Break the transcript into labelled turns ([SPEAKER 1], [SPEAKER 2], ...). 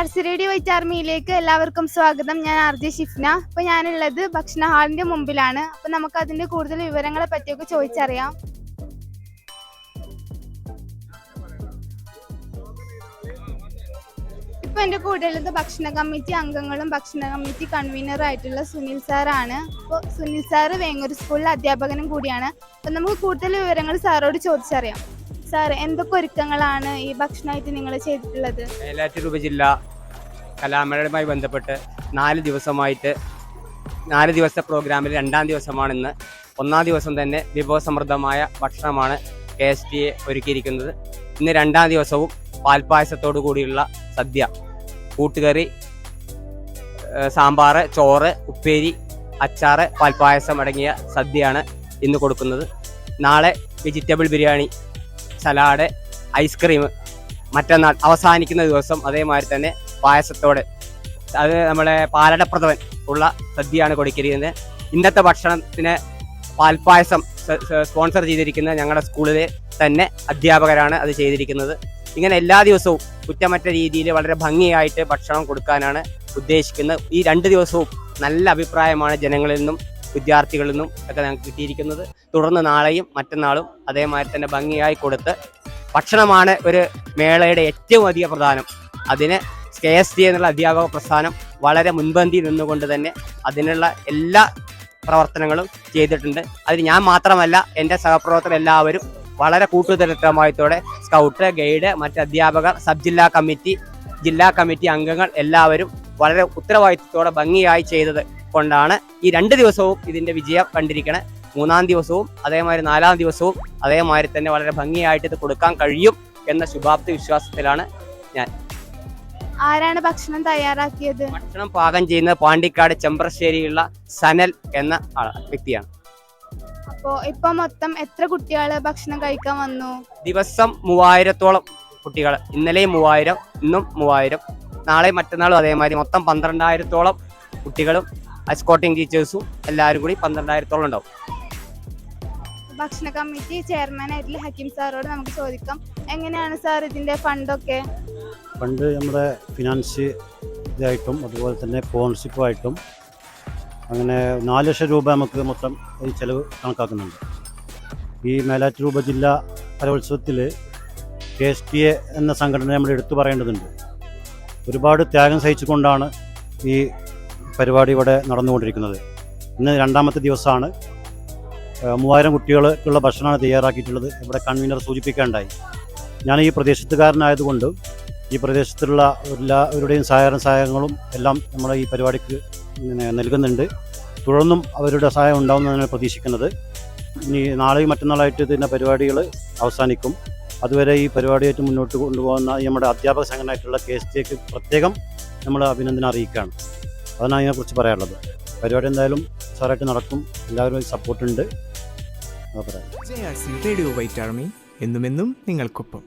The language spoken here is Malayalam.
[SPEAKER 1] ആർ സി റേഡിയോ വൈറ്റ് ആർമിയിലേക്ക് എല്ലാവർക്കും സ്വാഗതം. ഞാൻ ആർ ജെ ഷിഫ്ന. അപ്പൊ ഞാനുള്ളത് ഭക്ഷണ ഹാളിന്റെ മുമ്പിലാണ്. അപ്പൊ നമുക്ക് അതിന്റെ കൂടുതൽ വിവരങ്ങളെ പറ്റിയൊക്കെ ചോദിച്ചറിയാം. ഇപ്പൊ എന്റെ കൂടെ ഉള്ളത് ഭക്ഷണ കമ്മിറ്റി അംഗങ്ങളും ഭക്ഷണ കമ്മിറ്റി കൺവീനറും ആയിട്ടുള്ള സുനിൽ സാറാണ് അപ്പോൾ സുനിൽ സാറ് വേങ്ങൂർ സ്കൂളിലെ അധ്യാപകനും കൂടിയാണ്. അപ്പൊ നമുക്ക് കൂടുതൽ വിവരങ്ങൾ സാറോട് ചോദിച്ചറിയാം. സാർ എന്തൊക്കെ ഒരുക്കങ്ങളാണ് ഈ ഭക്ഷണമായിട്ട് നിങ്ങൾ ചെയ്തിട്ടുള്ളത്?
[SPEAKER 2] ഉപജില്ല കലാമേളയുമായി ബന്ധപ്പെട്ട് നാല് ദിവസമായിട്ട് നാല് ദിവസത്തെ പ്രോഗ്രാമിൽ രണ്ടാം ദിവസമാണ് ഇന്ന് ഒന്നാം ദിവസം തന്നെ വിഭവസമൃദ്ധമായ ഭക്ഷണമാണ് കെ എസ് ടി എ ഒരുക്കിയിരിക്കുന്നത്. ഇന്ന് രണ്ടാം ദിവസവും പാൽപ്പായസത്തോടു കൂടിയുള്ള സദ്യ. കൂട്ടുകറി സാമ്പാറ് ചോറ് ഉപ്പേരി അച്ചാറ് പാൽപ്പായസം അടങ്ങിയ സദ്യയാണ് ഇന്ന് കൊടുക്കുന്നത്. നാളെ വെജിറ്റബിൾ ബിരിയാണി സലാഡ് ഐസ്ക്രീം മറ്റന്നാൾ അവസാനിക്കുന്ന ദിവസം അതേമാതിരി തന്നെ പായസത്തോടെ. അത് നമ്മളെ പാലടപ്രഥമൻ ഉള്ള സദ്യയാണ് കൊടുക്കിയിരിക്കുന്നത് ഇന്നത്തെ ഭക്ഷണത്തിന് പാൽപ്പായസം സ്പോൺസർ ചെയ്തിരിക്കുന്നത് ഞങ്ങളുടെ സ്കൂളിലെ തന്നെ അധ്യാപകരാണ് അത് ചെയ്തിരിക്കുന്നത്. ഇങ്ങനെ എല്ലാ ദിവസവും കുറ്റമറ്റ രീതിയിൽ വളരെ ഭംഗിയായിട്ട് ഭക്ഷണം കൊടുക്കാനാണ് ഉദ്ദേശിക്കുന്നത്. ഈ രണ്ട് ദിവസവും നല്ല അഭിപ്രായമാണ് ജനങ്ങളിൽ നിന്നും വിദ്യാർത്ഥികളിൽ നിന്നും ഒക്കെ ഞങ്ങൾക്ക് കിട്ടിയിരിക്കുന്നത്. തുടർന്ന് നാളെയും മറ്റന്നാളും അതേമാതിരി തന്നെ ഭംഗിയായി കൊടുത്ത് ഭക്ഷണമാണ് ഒരു മേളയുടെ ഏറ്റവും അധികം പ്രധാനം. അതിന് കെ എസ് ഡി എന്നുള്ള അധ്യാപക പ്രസ്ഥാനം വളരെ മുൻപന്തി നിന്നുകൊണ്ട് തന്നെ അതിനുള്ള എല്ലാ പ്രവർത്തനങ്ങളും ചെയ്തിട്ടുണ്ട്. അതിൽ ഞാൻ മാത്രമല്ല എന്റെ സഹപ്രവർത്തകർ എല്ലാവരും വളരെ കൂട്ടുതരമായത്തോടെ സ്കൗട്ട് ഗൈഡ് മറ്റ് അധ്യാപകർ സബ് ജില്ലാ കമ്മിറ്റി ജില്ലാ കമ്മിറ്റി അംഗങ്ങൾ എല്ലാവരും വളരെ ഉത്തരവാദിത്തത്തോടെ ഭംഗിയായി ചെയ്തത് കൊണ്ടാണ് ഈ രണ്ട് ദിവസവും ഇതിന്റെ വിജയം കണ്ടിരിക്കണേ. മൂന്നാം ദിവസവും അതേമാതിരി നാലാം ദിവസവും അതേമാതിരി തന്നെ വളരെ ഭംഗിയായിട്ട് ഇത് കൊടുക്കാൻ കഴിയും എന്ന ശുഭാപ്തി വിശ്വാസത്തിലാണ്
[SPEAKER 1] ആരാണ് ഭക്ഷണം തയ്യാറാക്കിയത്?
[SPEAKER 2] ഭക്ഷണം പാകം ചെയ്യുന്നത് പാണ്ടിക്കാട് ചെമ്പ്രശ്ശേരിയുള്ള സനൽ എന്ന വ്യക്തിയാണ്.
[SPEAKER 1] അപ്പോ ഇപ്പൊ മൊത്തം എത്ര കുട്ടികൾ ഭക്ഷണം കഴിക്കാൻ വന്നു?
[SPEAKER 2] ദിവസം മൂവായിരത്തോളം കുട്ടികൾ ഇന്നലെയും മൂവായിരം ഇന്നും മൂവായിരം. നാളെ മറ്റന്നാളും അതേമാതിരി മൊത്തം പന്ത്രണ്ടായിരത്തോളം കുട്ടികളും എസ്കോട്ടിംഗ് ടീച്ചേഴ്സും എല്ലാവരും കൂടി പന്ത്രണ്ടായിരത്തോളം ഉണ്ടാവും.
[SPEAKER 1] ഭക്ഷണ കമ്മിറ്റി ചെയർമാൻ ആയിട്ടുള്ള ഹക്കീം സാറോട് നമുക്ക് ചോദിക്കാം. എങ്ങനെയാണ് സാർ ഇതിന്റെ ഫണ്ടൊക്കെ?
[SPEAKER 3] പണ്ട് നമ്മുടെ ഫിനാൻസ് ഇതായിട്ടും അതുപോലെ തന്നെ സ്പോൺഷിപ്പുമായിട്ടും അങ്ങനെ നാല് ലക്ഷം രൂപ നമുക്ക് മൊത്തം ഈ ചിലവ് കണക്കാക്കുന്നുണ്ട്. ഈ മേലാറ്റൂർ ഉപജില്ല കലോത്സവത്തിൽ കെ എസ് ടി എ എന്ന സംഘടന നമ്മൾ എടുത്തു പറയേണ്ടതുണ്ട്. ഒരുപാട് ത്യാഗം സഹിച്ചുകൊണ്ടാണ് ഈ പരിപാടി ഇവിടെ നടന്നുകൊണ്ടിരിക്കുന്നത്. ഇന്ന് രണ്ടാമത്തെ ദിവസമാണ്. മൂവായിരം കുട്ടികൾക്കുള്ള ഭക്ഷണമാണ് തയ്യാറാക്കിയിട്ടുള്ളത്. ഇവിടെ കൺവീനർ സൂചിപ്പിക്കാനുണ്ടായി. ഞാൻ ഈ പ്രദേശത്തുകാരനായതുകൊണ്ട് ഈ പ്രദേശത്തുള്ള എല്ലാവരുടെയും സഹായ സഹായങ്ങളും എല്ലാം നമ്മൾ ഈ പരിപാടിക്ക് നൽകുന്നുണ്ട്. തുടർന്നും അവരുടെ സഹായം ഉണ്ടാവുമെന്നാണ് പ്രതീക്ഷിക്കുന്നത്. ഇനി നാളെയും മറ്റന്നാളായിട്ട് ഇതിന്റെ പരിപാടികൾ അവസാനിക്കും. അതുവരെ ഈ പരിപാടിയായിട്ട് മുന്നോട്ട് കൊണ്ടുപോകുന്ന നമ്മുടെ അധ്യാപക സംഘടനയായിട്ടുള്ള കെ എസ് ടിക്ക് പ്രത്യേകം നമ്മൾ അഭിനന്ദനം അറിയിക്കുകയാണ്. അതാണ് അതിനെക്കുറിച്ച് പറയാനുള്ളത്. പരിപാടി എന്തായാലും സാറായിട്ട് നടക്കും. എല്ലാവരും സപ്പോർട്ടുണ്ട് പറയാം
[SPEAKER 4] റേഡിയോ വൈറ്റ് ആർമി എന്നുമെന്നും നിങ്ങൾക്കൊപ്പം.